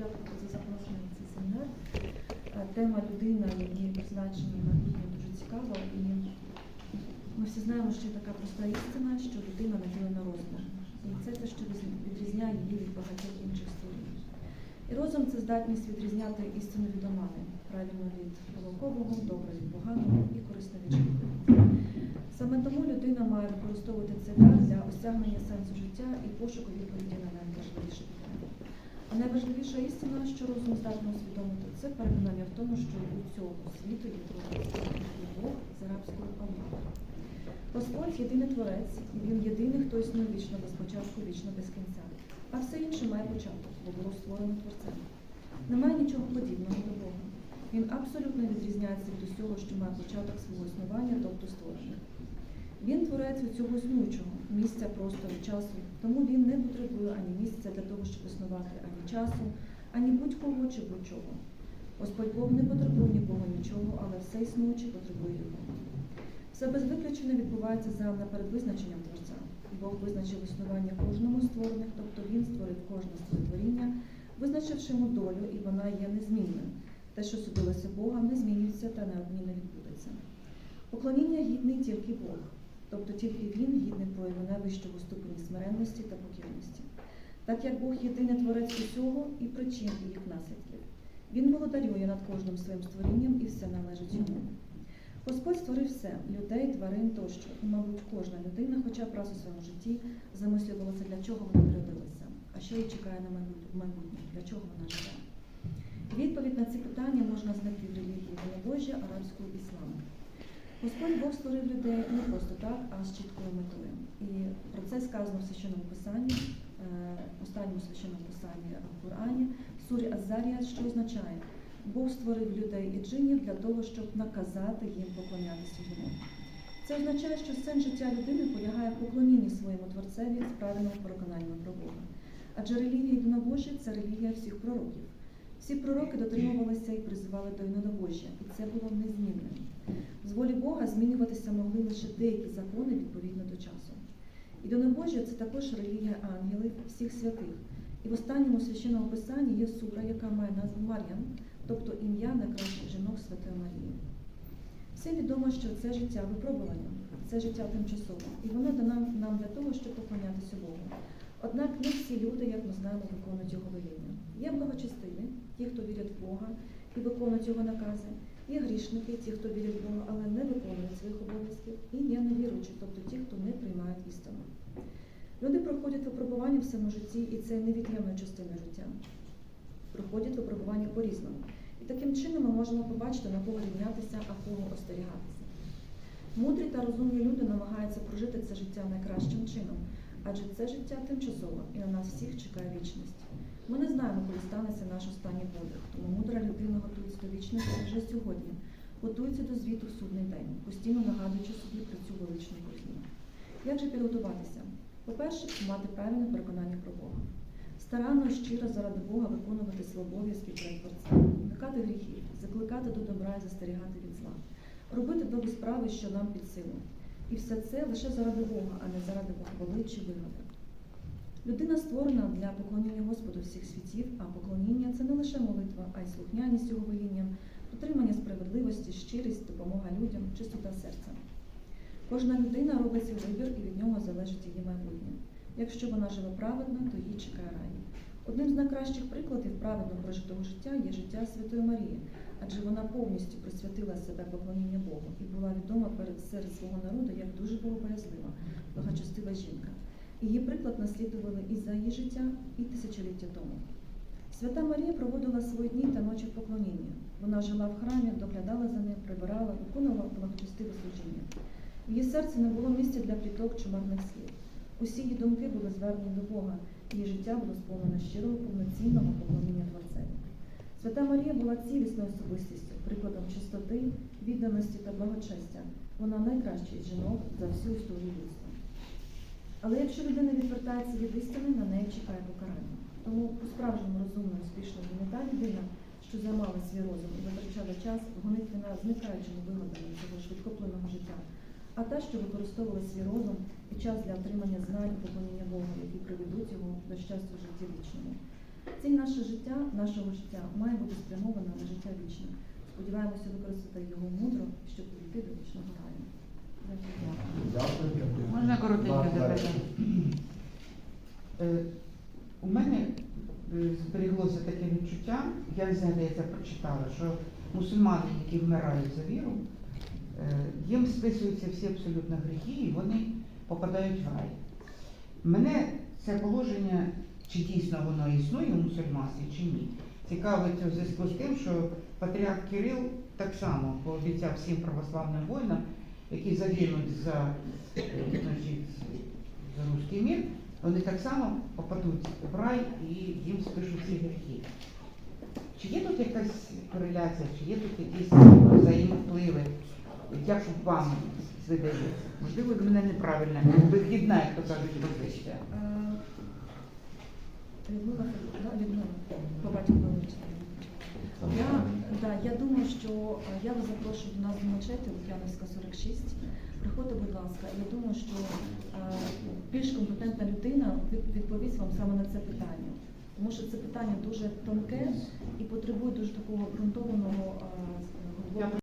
подякувати за запрошення на цей семінар. Тема людина і призначення майбутнє дуже цікава. І ми всі знаємо, що є така проста істина, що людина наділена розумом. І це те, що відрізняє її від багатьох інших створінь. І розум це здатність відрізняти істину від омани, правильно від помилкового, добре від поганого і корисне від шкідливого. Саме тому людина має використовувати дар для осягнення сенсу життя і пошуку відповіді на найважливіші питання. Найважливіша істина, що розум здатно усвідомити, це переконання в тому, що у цього світу є другий Бог з арабською Аллах. Господь єдиний творець, і він єдиний, хто існує вічно без початку, вічно без кінця. А все інше має початок, бо було створено творцем. Немає нічого подібного до Бога. Він абсолютно відрізняється від усього, що має початок свого існування, тобто створення. Він творець усього існуючого, місця, простору, часу, тому він не потребує ані місця для того, щоб існувати, часу, ані будь-кого чи будь-чого. Господь Бог не потребує нікого нічого, але все існуюче потребує його. Все без виключення відбувається за наперед визначенням Творця. Бог визначив існування кожному з створених, тобто він створив кожне своє творіння, визначивши йому долю, і вона є незмінною. Те, що судилося Бога, не змінюється та неодмінно відбудеться. Поклоніння гідний тільки Бог, тобто тільки Він гідний прояву найвищого ступені смиренності та покірності. Так як Бог єдиний творець усього і причин і їх наслідків. Він володарює над кожним своїм створінням і все належить йому. Господь створив все людей, тварин тощо, і, мабуть, кожна людина, хоча б раз у своєму житті замислювалася, для чого вона народилася, а що її чекає на майбутнє, для чого вона живе. Відповідь на ці питання можна знайти в релігії Божжя, арабського ісламу. Господь Бог створив людей не просто так, а з чіткою метою. І про це сказано в священному писанні, останньому священному писанні в Корані, сурі Азарія, що означає, Бог створив людей і джинів для того, щоб наказати їм поклонятися йому. Це означає, що сенс життя людини полягає в поклонінні своєму творцеві з правильним переконанням про Бога. Адже релігія єдинобожжя це релігія всіх пророків. Всі пророки дотримувалися і призивали до єдинобожжя, і це було незмінним. З волі Бога змінюватися могли лише деякі закони відповідно до часу. Єдинобожжя це також релігія ангелів, всіх святих. І в останньому священному писанні є сура, яка має назву Мар'ян, тобто ім'я найкращих жінок Святої Марії. Всім відомо, що це життя випробування, це життя тимчасове, і воно дано нам для того, щоб поклонятися Богу. Однак не всі люди, як ми знаємо, виконують його веління. Є благочестиві, ті, хто вірять в Бога і виконують його накази, є грішники, ті, хто вірять в Бога, але не виконують своїх обов'язків, і є невіруючі, тобто ті, хто не приймають істину. Люди проходять випробування в своєму житті, і це невід'ємна частина життя. Проходять випробування по-різному. І таким чином ми можемо побачити, на кого рівнятися, а кого остерігатися. Мудрі та розумні люди намагаються прожити це життя найкращим чином, адже це життя тимчасове і на нас всіх чекає вічність. Ми не знаємо, коли станеться наш останній подих, тому мудра людина готується до вічності вже сьогодні, готується до звіту в судний день, постійно нагадуючи собі про цю величну подію. Як же підготуватися? По-перше, мати правильне переконання про Бога. Старанно щиро заради Бога виконувати обов'язки перед Творцем, уникати гріхів, закликати до добра і застерігати від зла, робити добрі справи, що нам під силу. І все це лише заради Бога, а не заради похвали чи вигоди. Людина створена для поклоніння Господу всіх світів, а поклоніння це не лише молитва, а й слухняність його велінням, дотримання справедливості, щирість, допомога людям, чистота серця. Кожна людина робить свій вибір і від нього залежить її майбутнє. Якщо вона живе праведно, то її чекає рай. Одним з найкращих прикладів праведно прожитого життя є життя Святої Марії, адже вона повністю присвятила себе поклонінню Богу і була відома перед серед свого народу як дуже богобоязлива, благочестива жінка. Її приклад наслідували і за її життя, і тисячоліття тому. Свята Марія проводила свої дні та ночі в поклонінні. Вона жила в храмі, доглядала за ним, прибирала, виконувала благочестиве служіння. В її серці не було місця для пліток чи марних слів. Усі її думки були звернені до Бога, її життя було сповнене щирого повноцінного поклоніння Творцеві. Свята Марія була цілісною особистістю, прикладом чистоти, відданості та благочестя. Вона найкраща із жінок за всю історію людства. Але якщо людина відвертається від істини, на неї чекає покарання. Тому по-справжньому розумна, успішна не та людина, що займала свій розум і витрачала час в гонитві на зникаючими вигодами цього швидкоплинного життя, а та, що використовувала свій розум і час для отримання знань і поклоніння Богу, які приведуть його до щастя в житті вічному. Ціль наше життя, нашого життя має бути спрямована на життя вічне. Сподіваємося використати його мудро, щоб прийти до вічного раю. Дякую. Коротеньке Да, запитання? Е, У мене е, зберіглося таке відчуття, я не знаю, де я це прочитала, що мусульмани, які вмирають за віру, е, їм списуються всі абсолютно гріхи і вони попадають в рай. Мене це положення, чи дійсно воно існує у мусульманстві, чи ні, цікавить у зв'язку з тим, що патріарх Кирил так само пообіцяв всім православним воїнам, які загинуть за, е, значить, за руський мір, вони так само попадуть в рай і їм спишуть ці гріхи. Чи є тут якась кореляція, чи є тут якісь взаємовпливи? Як вам видається? Можливо, до мене неправильно, вихідна, як то кажуть, позиція. Е, Людмила, Людмила, по батькові вибачте. Я, да, я думаю, що е, я вас запрошую до нас до мечети Лук'яновська 46. Приходьте, будь ласка. Я думаю, що е, більш компетентна людина відповість вам саме на це питання. Тому що це питання дуже тонке і потребує дуже такого ґрунтованого е,